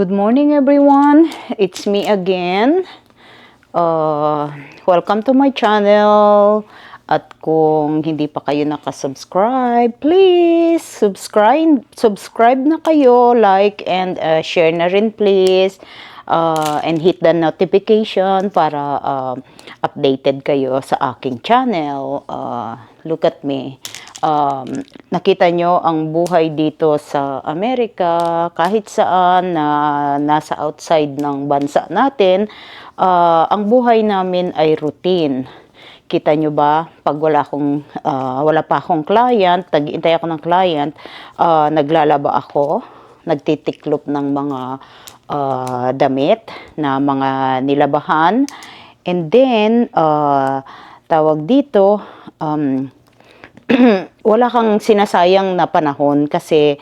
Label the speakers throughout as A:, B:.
A: Good morning, everyone. It's me again. Uh, welcome to my channel. At kung hindi pa kayo nakasubscribe, please subscribe, subscribe na kayo, like and uh, share na rin please. Uh, and hit the notification para uh, updated kayo sa aking channel. Uh, look at me. Um, nakita nyo ang buhay dito sa Amerika, kahit saan na nasa outside ng bansa natin, uh, ang buhay namin ay routine. Kita nyo ba, pag wala, akong, ah, wala pa akong client, nag-iintay ako ng client, ah, naglalaba ako, nagtitiklop ng mga ah, damit na mga nilabahan. And then, ah, tawag dito, um, wala kang sinasayang na panahon kasi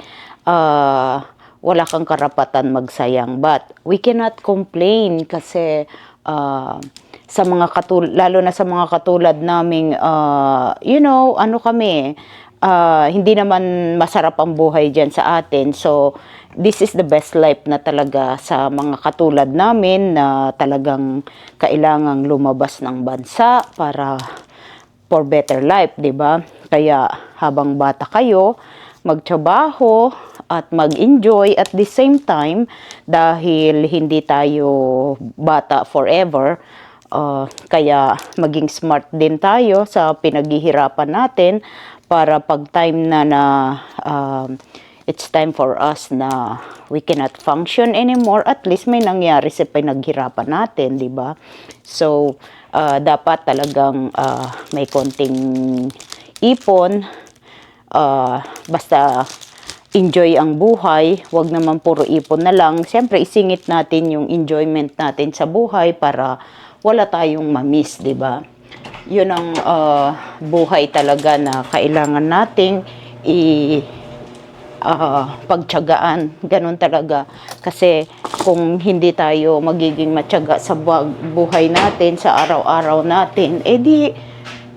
A: ah, wala kang karapatan magsayang. But we cannot complain kasi ah, sa mga katul lalo na sa mga katulad naming ah, you know, ano kami, ah, hindi naman masarap ang buhay diyan sa atin. So this is the best life na talaga sa mga katulad namin na talagang kailangang lumabas ng bansa para for better life, 'di ba? Kaya habang bata kayo, magtrabaho at mag-enjoy at the same time dahil hindi tayo bata forever. uh, kaya maging smart din tayo sa pinaghihirapan natin para pag time na na um, it's time for us na we cannot function anymore, at least may nangyari sa pinaghirapan natin, di ba? So, uh, dapat talagang uh, may konting ipon, uh, basta enjoy ang buhay, wag naman puro ipon na lang. Siyempre, isingit natin yung enjoyment natin sa buhay para wala tayong mamiss, di ba? Yun ang uh, buhay talaga na kailangan nating i ah, pagtyagaan. Ganun talaga. Kasi kung hindi tayo magiging matyaga sa bu- buhay natin, sa araw-araw natin, eh di,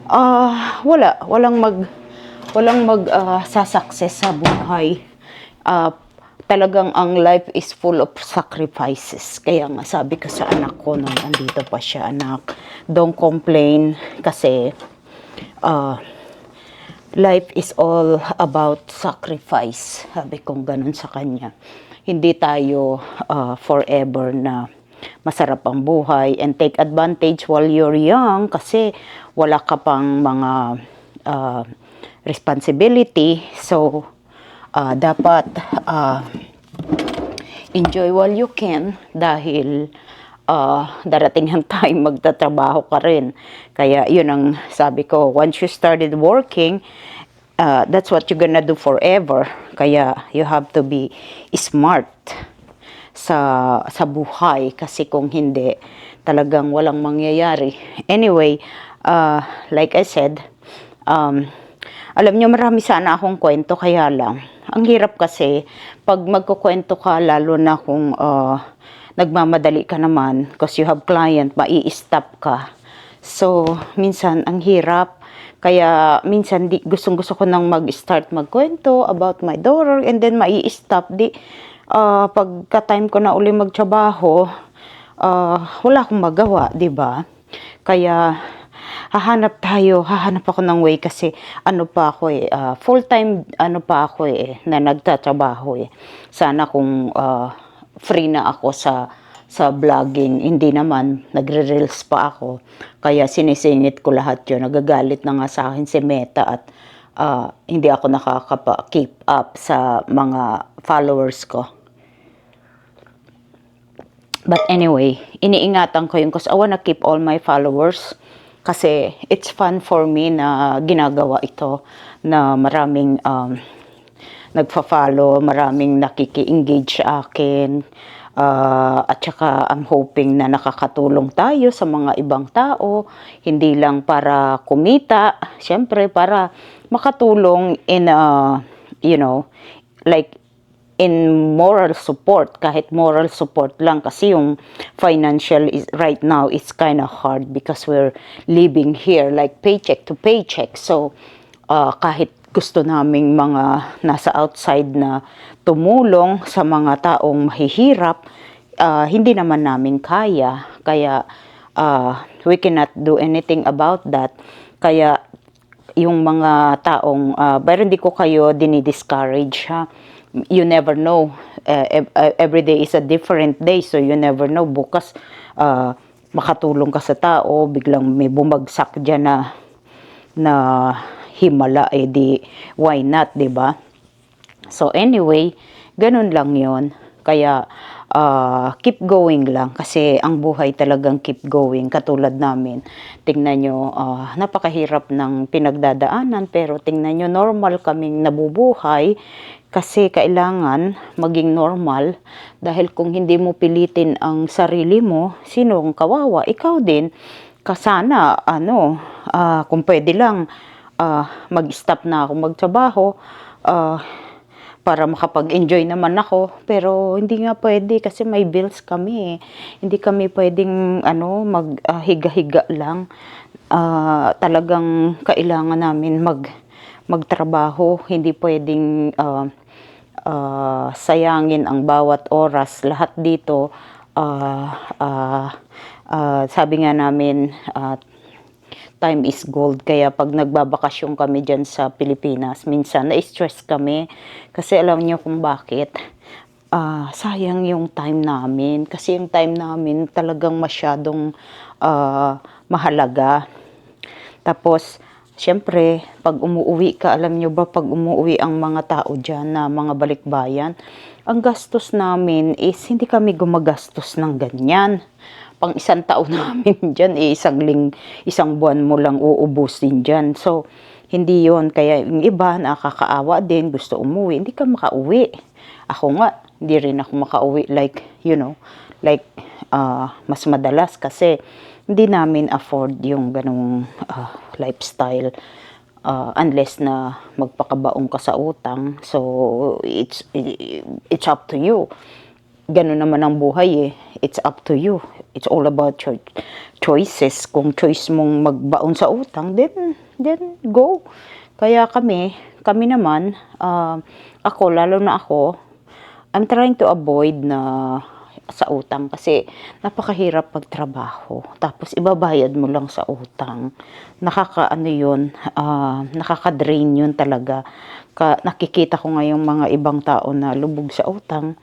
A: ah, wala. Walang mag, walang mag ah, sasucess sa buhay. Ah, talagang ang life is full of sacrifices. Kaya nga sabi ko sa anak ko nung andito pa siya, anak, don't complain kasi ah, life is all about sacrifice. Sabi kong ganun sa kanya. Hindi tayo ah, forever na masarap ang buhay and take advantage while you're young kasi wala ka pang mga ah, responsibility. So, ah, dapat ah, enjoy while you can dahil ah, darating ang time magtatrabaho ka rin. Kaya yun ang sabi ko, once you started working, ah, that's what you're gonna do forever. Kaya you have to be smart sa sa buhay kasi kung hindi talagang walang mangyayari. Anyway, ah, like I said, um, alam nyo marami sana akong kwento kaya lang ang hirap kasi pag magkukwento ka lalo na kung ah, nagmamadali ka naman because you have client mai-stop ka. So minsan ang hirap. Kaya minsan di gustong gusto ko nang mag-start magkwento about my daughter and then mai-stop. Di ah, pagka time ko na uli magtrabaho ah, wala akong magawa di ba? Kaya hahanap tayo, hahanap ako ng way kasi ano pa ako eh, ah, full-time ano pa ako eh, na nagtatrabaho eh. Sana kung ah, free na ako sa sa vlogging, hindi naman, nagre-reels pa ako. Kaya sinisingit ko lahat yun. Nagagalit na nga sa akin si Meta at ah, hindi ako nakaka-keep up sa mga followers ko. But anyway, iniingatan ko yun because I wanna keep all my followers kasi it's fun for me na ginagawa ito na maraming um, nagfa-follow, maraming nakiki-engage sa akin. Ah, at saka I'm hoping na nakakatulong tayo sa mga ibang tao, hindi lang para kumita, syempre para makatulong in a, you know, like in moral support, kahit moral support lang kasi yung financial is right now is kind of hard because we're living here like paycheck to paycheck. So, uh, kahit gusto naming mga nasa outside na tumulong sa mga taong mahihirap, ah, hindi naman namin kaya. Kaya ah, we cannot do anything about that. Kaya yung mga taong, uh, pero hindi ko kayo dinidiscourage ha. You never know. Uh, uh, every day is a different day, so you never know. Bukas, uh, makatulong ka sa tao, biglang may bumagsak dyan na, na himala, eh di, why not, di ba? So anyway, ganun lang yon. Kaya ah, keep going lang kasi ang buhay talagang keep going katulad namin. Tingnan nyo, ah, napakahirap ng pinagdadaanan pero tingnan nyo normal kaming nabubuhay kasi kailangan maging normal dahil kung hindi mo pilitin ang sarili mo, sino ang kawawa? Ikaw din. Kasana, ano, ah, kung pwede lang, ah, mag-stop na ako magtrabaho, ah, para makapag-enjoy naman ako. Pero hindi nga pwede kasi may bills kami. eh. Hindi kami pwedeng ano, maghiga-higa lang. Ah, talagang kailangan namin mag magtrabaho. Hindi pwedeng ah, ah, sayangin ang bawat oras. Lahat dito, ah, ah, ah, sabi nga namin, ah, time is gold. Kaya pag nagbabakasyon kami dyan sa Pilipinas, minsan na-stress kami. Kasi alam niyo kung bakit. Ah, sayang yung time namin. Kasi yung time namin talagang masyadong ah, mahalaga. Tapos, syempre, pag umuwi ka, alam nyo ba, pag umuwi ang mga tao dyan na mga balikbayan, ang gastos namin is hindi kami gumagastos ng ganyan. Pang isang taon namin dyan, eh, isang, ling, isang buwan mo lang uubusin dyan. So, hindi yon Kaya yung iba, nakakaawa din, gusto umuwi, hindi ka makauwi. Ako nga, hindi rin ako makauwi like, you know, like, ah, mas madalas kasi hindi namin afford yung ganong ah, lifestyle uh, unless na magpakabaong ka sa utang. So, it's, it's up to you. Ganun naman ang buhay eh. It's up to you. It's all about your choices. Kung choice mong magbaon sa utang, then, then go. Kaya kami, kami naman, uh, ako, lalo na ako, I'm trying to avoid na sa utang kasi napakahirap pagtrabaho. Tapos ibabayad mo lang sa utang. Nakakaano yun, ah, nakaka-drain yun talaga. Ka, nakikita ko ngayong mga ibang tao na lubog sa utang.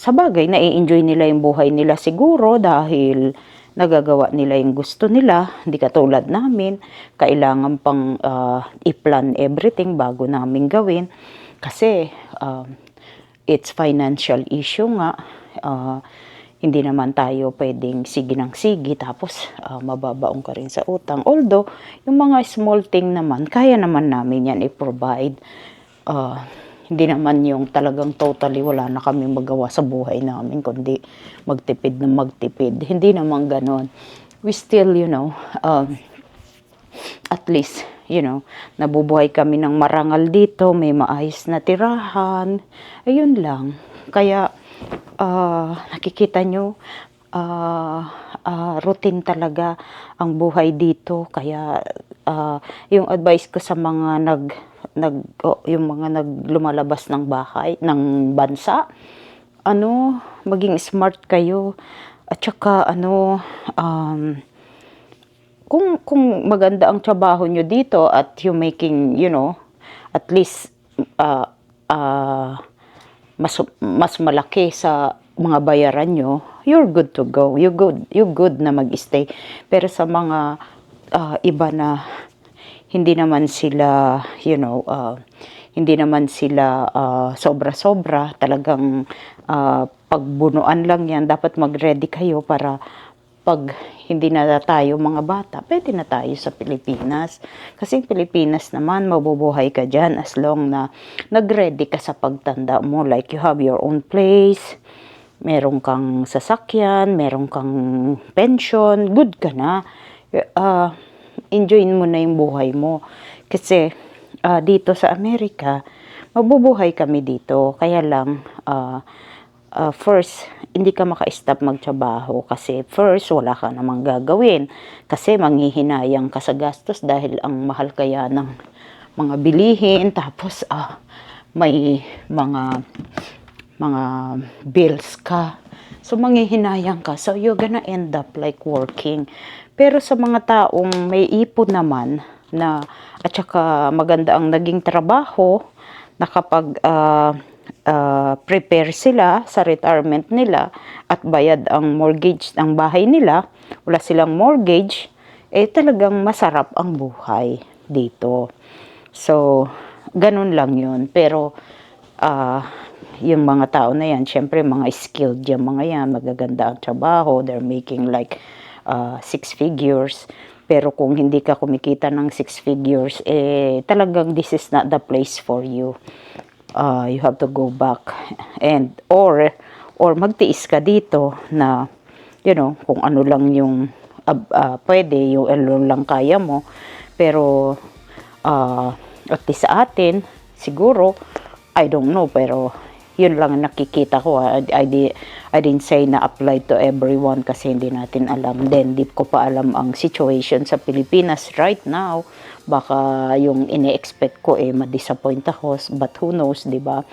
A: Sa bagay, nai-enjoy nila yung buhay nila siguro dahil nagagawa nila yung gusto nila. Hindi katulad namin. Kailangan pang ah, i-plan everything bago namin gawin. Kasi ah, it's financial issue nga. Ah, hindi naman tayo pwedeng sige ng sige tapos ah, mababaong ka rin sa utang. Although, yung mga small thing naman, kaya naman namin yan i-provide. Ah, hindi naman yung talagang totally wala na kami magawa sa buhay namin, kundi magtipid na magtipid. Hindi naman ganon. We still, you know, um, at least, you know, nabubuhay kami ng marangal dito, may maayos na tirahan, ayun lang. Kaya, ah, nakikita nyo, ah, ah, routine talaga ang buhay dito. Kaya, ah, yung advice ko sa mga nag, nag, oh, yung mga naglumalabas ng bahay, ng bansa, ano, maging smart kayo. At saka, ano, um, kung kung maganda ang trabaho nyo dito at you making, you know, at least uh, uh, mas mas malaki sa mga bayaran nyo, you're good to go. You good, you good na mag-stay. Pero sa mga uh, iba na hindi naman sila, you know, uh, hindi naman sila uh, sobra-sobra, talagang uh, pagbunuan lang yan, dapat mag-ready kayo para pag hindi na tayo mga bata, pwede na tayo sa Pilipinas. Kasi Pilipinas naman, mabubuhay ka dyan as long na nag-ready ka sa pagtanda mo. Like you have your own place, meron kang sasakyan, meron kang pension, good ka na. Uh, enjoy mo na yung buhay mo. Kasi uh, dito sa Amerika, mabubuhay kami dito. Kaya lang, uh, uh, first, hindi ka maka-stop magtrabaho kasi first, wala ka namang gagawin. Kasi manghihinayang ka sa gastos dahil ang mahal kaya ng mga bilihin, tapos ah, may mga mga bills ka. So, manghihinayang ka. So, you're gonna end up like working. Pero sa mga taong may ipon naman, na, at saka maganda ang naging trabaho, nakapag ah, ah, prepare sila sa retirement nila at bayad ang mortgage ng bahay nila, wala silang mortgage, eh talagang masarap ang buhay dito. So, ganun lang yun. Pero, ah, yung mga tao na yan, syempre mga skilled yung mga yan, magaganda ang trabaho, they're making like ah, six figures. Pero kung hindi ka kumikita ng six figures, eh talagang this is not the place for you. Ah, you have to go back and or or magtiis ka dito na you know kung ano lang yung ah, ah, pwede yung ano lang kaya mo pero ah at sa atin siguro I don't know pero yun lang ang nakikita ko. Ah. I, I, I didn't say na apply to everyone kasi hindi natin alam. Then di ko pa alam ang situation sa Pilipinas right now. Baka yung ine-expect ko eh ma-disappoint ako but who knows di ba?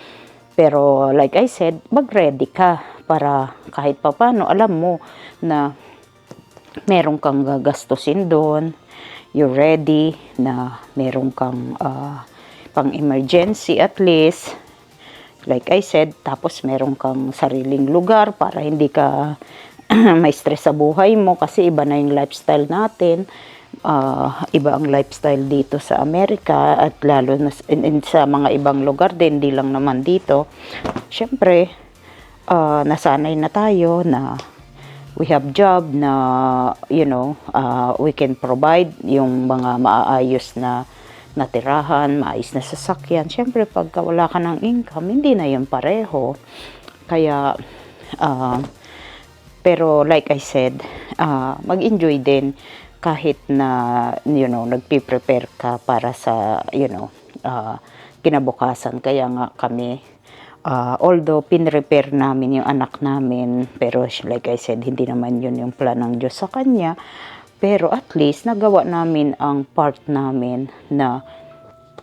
A: Pero like I said mag-ready ka para kahit papano alam mo na meron kang gagastusin doon, you're ready na meron kang ah, pang emergency at least, like I said, tapos meron kang sariling lugar para hindi ka may stress sa buhay mo kasi iba na yung lifestyle natin. Ah, iba ang lifestyle dito sa Amerika at lalo na in- in- sa mga ibang lugar din, di lang naman dito. Siyempre, ah, nasanay na tayo na we have job na you know uh, we can provide yung mga maayos na natirahan, maayos na sasakyan. Siyempre, pagka wala ka ng income, hindi na yun pareho. Kaya, ah, pero like I said, ah, mag-enjoy din kahit na, you know, nagpi-prepare ka para sa, you know, ah, kinabukasan. Kaya nga kami, ah, although pinrepair namin yung anak namin, pero like I said, hindi naman yun yung plan ng Diyos sa kanya. Pero at least, nagawa namin ang part namin na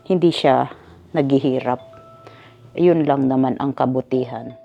A: hindi siya naghihirap. Yun lang naman ang kabutihan.